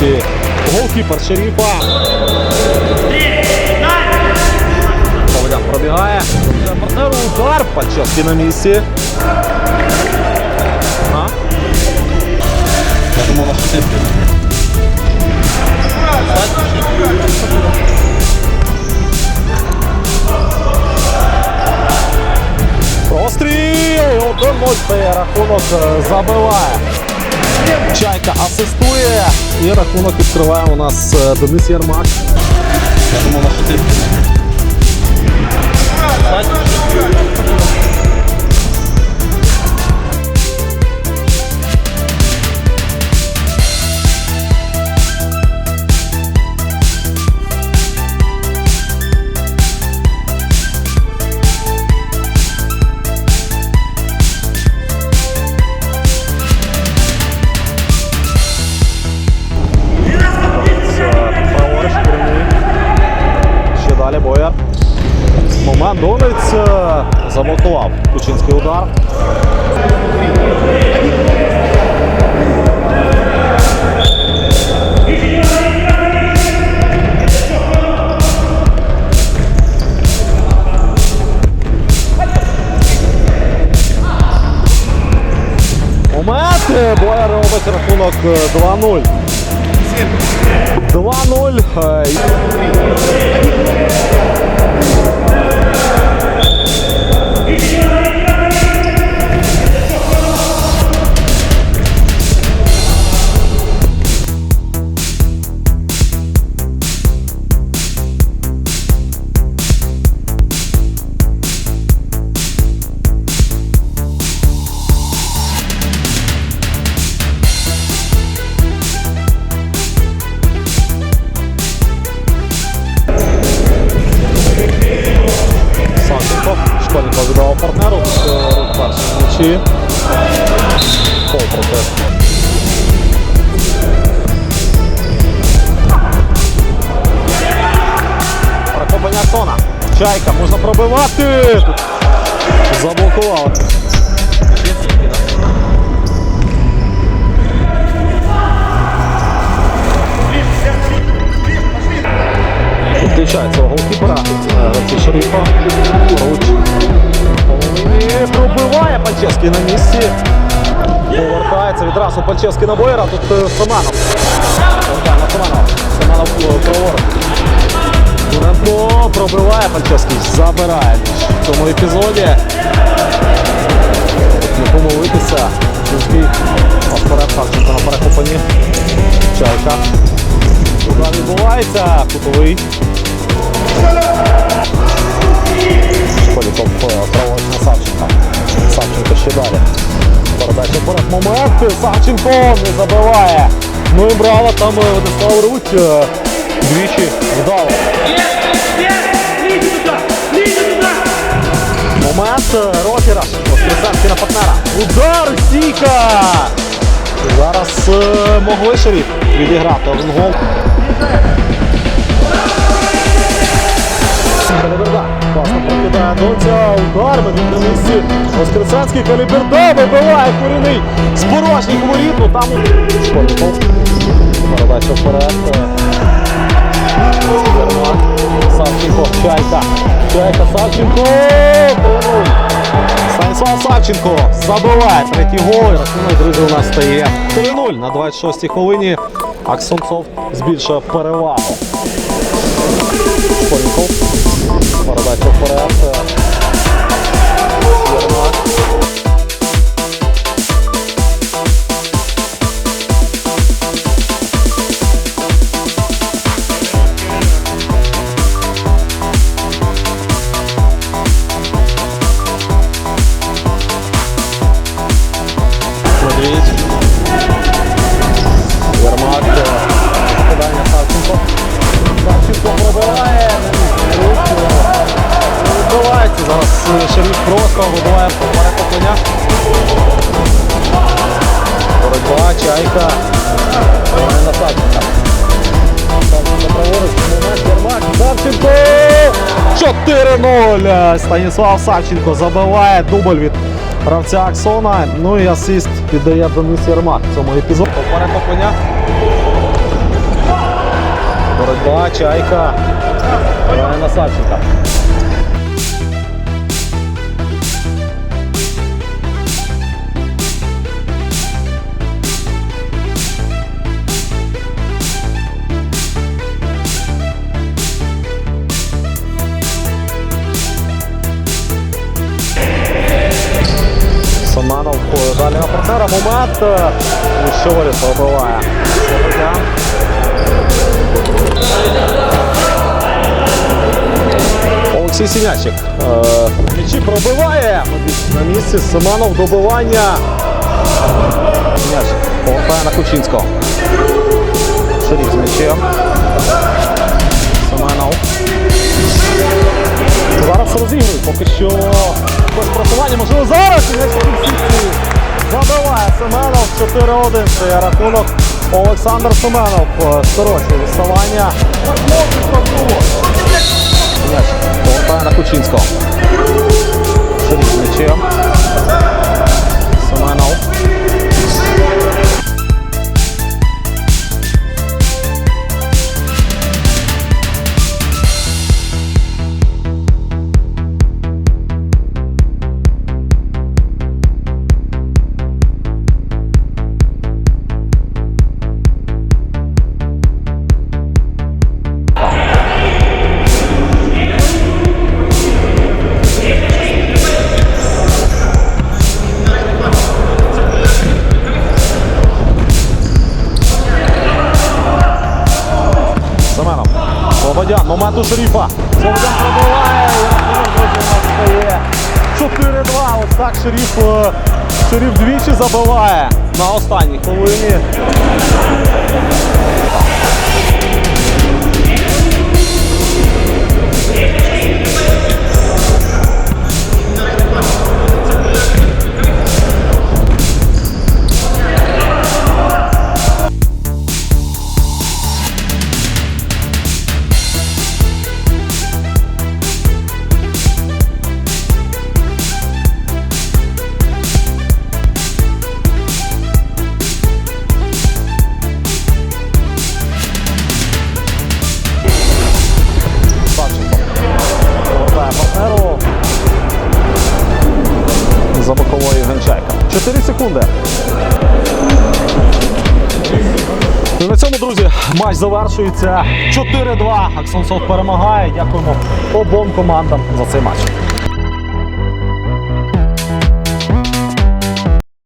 місці. Голкіпер Шеріфа. Поведян пробігає. Партнеру удар. Пальчевський на місці. Я думав, на шутинки. Простріл! 1-0 рахунок е, забиває. Чайка асистує. І рахунок відкриває у нас е, Денис Ярмак. Я думав, на шутинки. Момент Донець е, заблокував Кучинський удар. Момент. е, робить рахунок е, 2-0. 2-0. Перехоплення Артона. Чайка, можна пробивати. Тут заблокували. Включається голкіпера. Гравці Шерифа. Руч. І пробиває Пальчевський на місці. Повертається відразу Пальчевський на Боєра. Тут е, Семенов. Повертає на. Семенов е, праворуч. Пробиває Пальчевський. Забирає в цьому епізоді. Не помилитися. Кінський вперед Савченко на перехопленні. Чайка. Удар відбувається. Кутовий. Школіков праворуч на Савченка. Савченко ще далі. Передача вперед момент. Савченко не забиває. Ну і брала там е, Владислав Руть. е, Двічі вдало. Момент е, розіграш. На партнера. Удар стійка! Зараз е, могли Шеріф відіграти один гол. Класно прокидає Донця. Удар на місці. Воскресенський Каліберда вибиває корінний з порожніх воріт. Ну там. Передача вперед. Савченко. Чайка. Чайка. Савченко. 3-0. Станіслав Савченко забиває третій гол. Рахунок, друзі, у нас стає 3-0 на 26-й хвилині. Аксонцов збільшує перевагу. Школьников. Передача вперед. Єрмак. Шеріф просто вибиває перехоплення. Боротьба, чайка. Пробиває на Савченка. Савченко праворуч, момент, Єрмак, Савченко! 4-0. Станіслав Савченко забиває дубль від гравця Аксона. Ну і асист віддає Денис Єрмак в цьому епізоді. Перехоплення. 2, чайка. Грає на Савченка. Партнера. Момент. е, і Щорі пробиває. Олексій Сінячик. Е, М'ячі пробиває. На місці Семенов добивання. Сінячик повертає на Кучинського. Шеріф з м'ячем. Семенов. Зараз розігрують. Поки що без просування. Можливо, зараз. Забиває Семенов 4-1. Це є рахунок. Олександр Семенов е, скорочує відставання. Повертає на Кучинського. Слободян. Момент Шеріфа. Слободян пробиває. Друзі, у нас стає 4-2. Ось так Шеріф, е, Шеріф двічі забиває на останній хвилині. 4 секунди. І на цьому, друзі, матч завершується 4-2. Аксонсов перемагає. Дякуємо обом командам за цей матч.